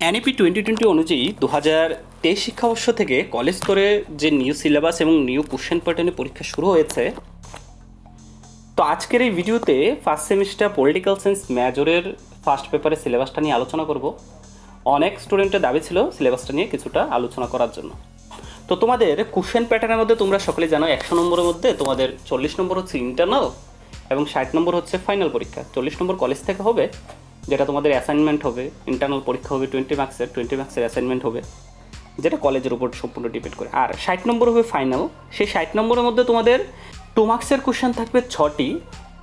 NEP twenty twenty অনুযায়ী দু হাজার তেইশ শিক্ষাবর্ষ থেকে কলেজ স্তরে যে নিউ সিলেবাস এবং নিউ কোশ্চেন প্যাটার্নে পরীক্ষা শুরু হয়েছে, তো আজকের এই ভিডিওতে ফার্স্ট সেমিস্টার পলিটিক্যাল সায়েন্স মেজরের ফার্স্ট পেপারের সিলেবাসটা নিয়ে আলোচনা করব। অনেক স্টুডেন্টের দাবি ছিল সিলেবাসটা নিয়ে কিছুটা আলোচনা করার জন্য। তো তোমাদের কোশ্চেন প্যাটার্নের মধ্যে তোমরা সকলে জানো একশো নম্বরের মধ্যে তোমাদের চল্লিশ নম্বর হচ্ছে ইন্টারনাল এবং ষাট নম্বর হচ্ছে ফাইনাল পরীক্ষা। চল্লিশ নম্বর কলেজ থেকে হবে। যেটা তোমাদের অ্যাসাইনমেন্ট হবে ইন্টারনাল পরীক্ষা হবে টোয়েন্টি মার্কসের টোয়েন্টি মার্কসের অ্যাসাইনমেন্ট হবে, যেটা কলেজের উপর সম্পূর্ণ ডিপেন্ড করে। আর ষাট নম্বর হবে ফাইনাল সেই ষাট নম্বরের মধ্যে তোমাদের টু মার্কসের কোশ্চেন থাকবে ছটি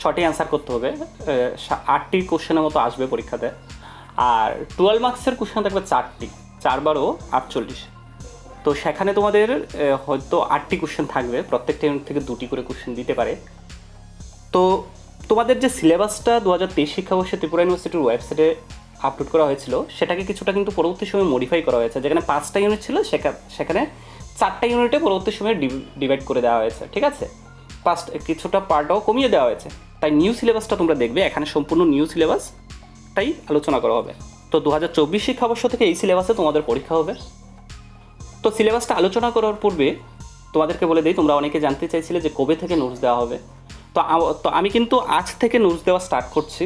ছটি অ্যান্সার করতে হবে আটটি কোশ্চেনের মতো আসবে পরীক্ষাতে, আর টুয়েলভ মার্কসের কোশ্চেন থাকবে চারটি, চার বারো আটচল্লিশ। তো সেখানে তোমাদের হয়তো আটটি কোশ্চেন থাকবে, প্রত্যেকটা ইউনিট থেকে দুটি করে কোশ্চেন দিতে পারে। তো তোমাদের যে সিলেবাসটা দু হাজার তেইশ শিক্ষাবর্ষে ত্রিপুরা ইউনিভার্সিটির ওয়েবসাইটে আপলোড করা হয়েছিল, সেটাকে কিছুটা কিন্তু পরবর্তী সময় মডিফাই করা হয়েছে। যেখানে পাঁচটা ইউনিট ছিল, সেখা- সেখানে চারটা ইউনিটে পরবর্তী সময় ডিভাইড করে দেওয়া হয়েছে, ঠিক আছে? পাঁচটা কিছুটা পার্টও কমিয়ে দেওয়া হয়েছে। তাই নিউ সিলেবাসটা তোমরা দেখবে, এখানে সম্পূর্ণ নিউ সিলেবাসটাই আলোচনা করা হবে। তো দু হাজার চব্বিশ শিক্ষাবর্ষ থেকে এই সিলেবাসে তোমাদের পরীক্ষা হবে। তো সিলেবাসটা আলোচনা করার পূর্বে তোমাদেরকে বলে দিই, তোমরা অনেকে জানতে চাইছিলে যে কবে থেকে নোটস দেওয়া হবে। তো তো আমি কিন্তু আজ থেকে নোটস দেওয়া স্টার্ট করছি।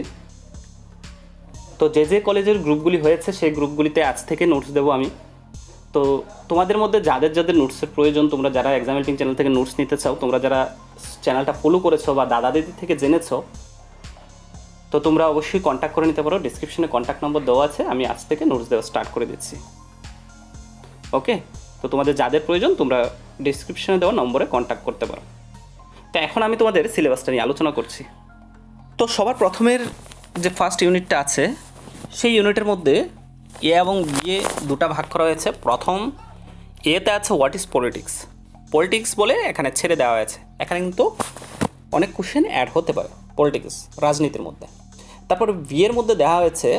তো যে যে কলেজের গ্রুপগুলি হয়েছে, সেই গ্রুপগুলিতে আজ থেকে নোটস দেবো আমি। তো তোমাদের মধ্যে যাদের যাদের নোটসের প্রয়োজন, তোমরা যারা এক্সাম হেল্পিং চ্যানেল থেকে নোটস নিতে চাও, তোমরা যারা চ্যানেলটা ফলো করেছ বা দাদা দিদি থেকে জেনেছো, তো তোমরা অবশ্যই কন্ট্যাক্ট করে নিতে পারো। ডিসক্রিপশনে কন্ট্যাক্ট নম্বর দেওয়া আছে, আমি আজ থেকে নোটস দেওয়া স্টার্ট করে দিচ্ছি। ওকে তো তোমাদের যাদের প্রয়োজন, তোমরা ডিসক্রিপশনে দেওয়া নম্বরে কন্ট্যাক্ট করতে পারো। তো এখন আমি তোমাদের সিলেবাসটা নিয়ে আলোচনা করছি। তো সবার প্রথমের যে ফার্স্ট ইউনিটটা আছে, সেই ইউনিটের মধ্যে এ এবং বি এ দুটা ভাগ করা হয়েছে। প্রথম এতে আছে হোয়াট ইজ পলিটিক্স পলিটিক্স বলে এখানে ছেড়ে দেওয়া হয়েছে। এখানে কিন্তু অনেক কোশ্চেন অ্যাড হতে পারে পলিটিক্স রাজনীতির মধ্যে। তারপর বি এর মধ্যে দেওয়া হয়েছে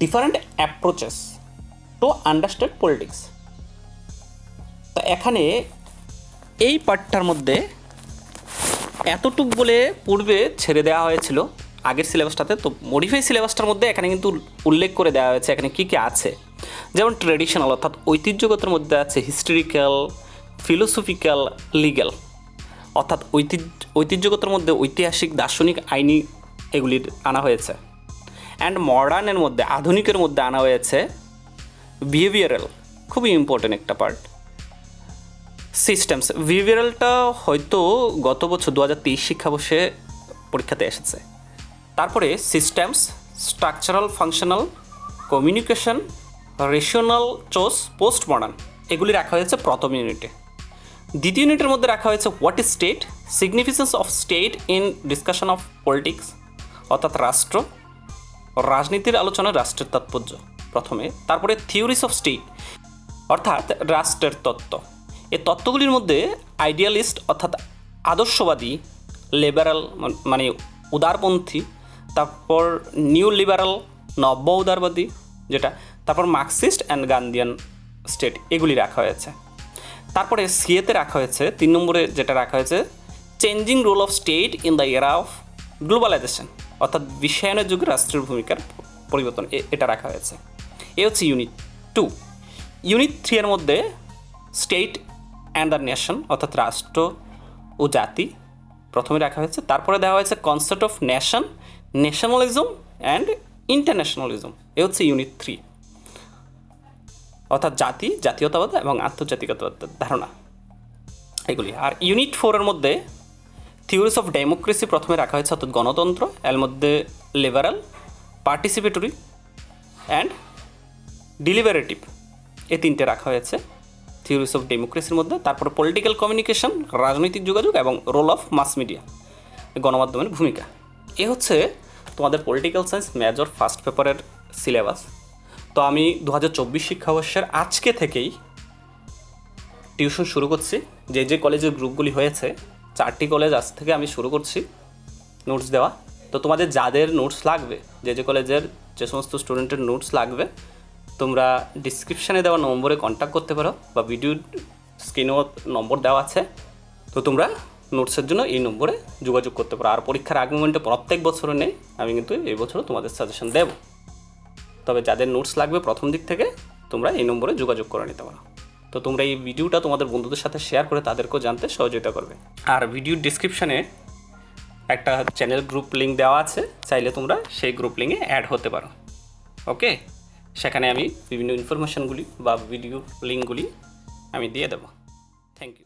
different approaches to understand politics তো এখানে এই পার্টটার মধ্যে এতটুক বলে পূর্বে ছেড়ে দেওয়া হয়েছিল, আগের সিলেবাসটাতে। তো মডিফাই সিলেবাসটার মধ্যে এখানে কিন্তু উল্লেখ করে দেওয়া হয়েছে এখানে কী কী আছে। যেমন ট্রেডিশনাল অর্থাৎ ঐতিহ্যগতের মধ্যে আছে হিস্টোরিক্যাল ফিলোসফিক্যাল লিগ্যাল অর্থাৎ ঐতিহ্য, ঐতিহ্যগতের মধ্যে ঐতিহাসিক, দার্শনিক আইনি এগুলির আনা হয়েছে। অ্যান্ড মডার্নের মধ্যে, আধুনিকের মধ্যে আনা হয়েছে বিহেভিয়ারাল খুবই ইম্পর্টেন্ট একটা পার্ট সিস্টেমস বিহেভিয়ারালটা হয়তো গত বছর দু হাজার তেইশ শিক্ষাবর্ষে পরীক্ষাতে এসেছে। তারপরে systems structural functional communication rational choice post modern এগুলি রাখা হয়েছে প্রথম ইউনিটে দ্বিতীয় ইউনিটের মধ্যে রাখা হয়েছে what is state significance of state in discussion of politics অর্থাৎ রাষ্ট্র, রাজনীতির আলোচনায় রাষ্ট্রের তাৎপর্য প্রথমে। তারপরে থিওরিস অফ স্টেট অর্থাৎ রাষ্ট্রের তত্ত্ব। এই তত্ত্বগুলির মধ্যে আইডিয়ালিস্ট অর্থাৎ আদর্শবাদী লিবারাল মানে উদারপন্থী, তারপর নিউ লিবারাল নব্য উদারবাদী যেটা, তারপর মার্কসিস্ট অ্যান্ড গান্ধিয়ান স্টেট এগুলি রাখা হয়েছে। তারপরে সিএতে রাখা হয়েছে, তিন নম্বরে যেটা রাখা হয়েছে changing role of state in the era of globalisation অর্থাৎ বিশ্বায়নের যুগে রাষ্ট্রের ভূমিকার পরিবর্তন এটা রাখা হয়েছে। এ হচ্ছে ইউনিট টু ইউনিট থ্রি এর মধ্যে স্টেট অ্যান্ড দ্য নেশন অর্থাৎ রাষ্ট্র ও জাতি, প্রথমে রাখা হয়েছে। তারপরে দেওয়া হয়েছে concept of nation nationalism and internationalism এ হচ্ছে ইউনিট থ্রি অর্থাৎ জাতি, জাতীয়তাবাদ এবং আন্তর্জাতিকতাবাদ ধারণা। এগুলি। আর ইউনিট ফোরের মধ্যে থিওরিস অফ ডেমোক্রেসি প্রথমে রাখা হয়েছে, অর্থাৎ গণতন্ত্র, এর মধ্যে লিবারাল পার্টিসিপেটরি অ্যান্ড ডিলিভারেটিভ এ তিনটে রাখা হয়েছে। থিওরিস অফ ডেমোক্রেসির মধ্যে, তারপর পলিটিক্যাল কমিউনিকেশন, রাজনৈতিক যোগাযোগ এবং রোল অফ মাস মিডিয়া, গণমাধ্যমের ভূমিকা। এ হচ্ছে তোমাদের পলিটিক্যাল সায়েন্স মেজর ফার্স্ট পেপারের সিলেবাস। তো আমি দু হাজার চব্বিশ শিক্ষাবর্ষের আজকে থেকেই টিউশন শুরু করছি। যে যে কলেজের গ্রুপগুলি হয়েছে, চারটি কলেজ আজ থেকে আমি শুরু করছি নোটস দেওয়া। তো তোমাদের যাদের নোটস লাগবে, যে যে কলেজের যে সমস্ত স্টুডেন্টের নোটস লাগবে তোমরা ডিসক্রিপশানে দেওয়া নম্বরে কন্ট্যাক্ট করতে পারো বা ভিডিও স্ক্রিনেও নম্বর দেওয়া আছে। তো তোমরা নোটসের জন্য এই নম্বরে যোগাযোগ করতে পারো। আর পরীক্ষার আগ প্রত্যেক বছরে নেই, আমি কিন্তু এই বছরও তোমাদের সাজেশন দেবো। তবে যাদের নোটস লাগবে প্রথম দিক থেকে, তোমরা এই নম্বরে যোগাযোগ করে নিতে পারো। তো তোমরা এই ভিডিওটা তোমাদের বন্ধুদের সাথে শেয়ার করে তাদেরকেও জানতে সহযোগিতা করবে। আর ভিডিওর ডিসক্রিপশানে একটা চ্যানেল গ্রুপ লিঙ্ক দেওয়া আছে, চাইলে তোমরা সেই গ্রুপ লিঙ্কে অ্যাড হতে পারো। ওকে সেখানে আমি বিভিন্ন ইনফরমেশনগুলি বা ভিডিও লিঙ্কগুলি আমি দিয়ে দেবো। Thank you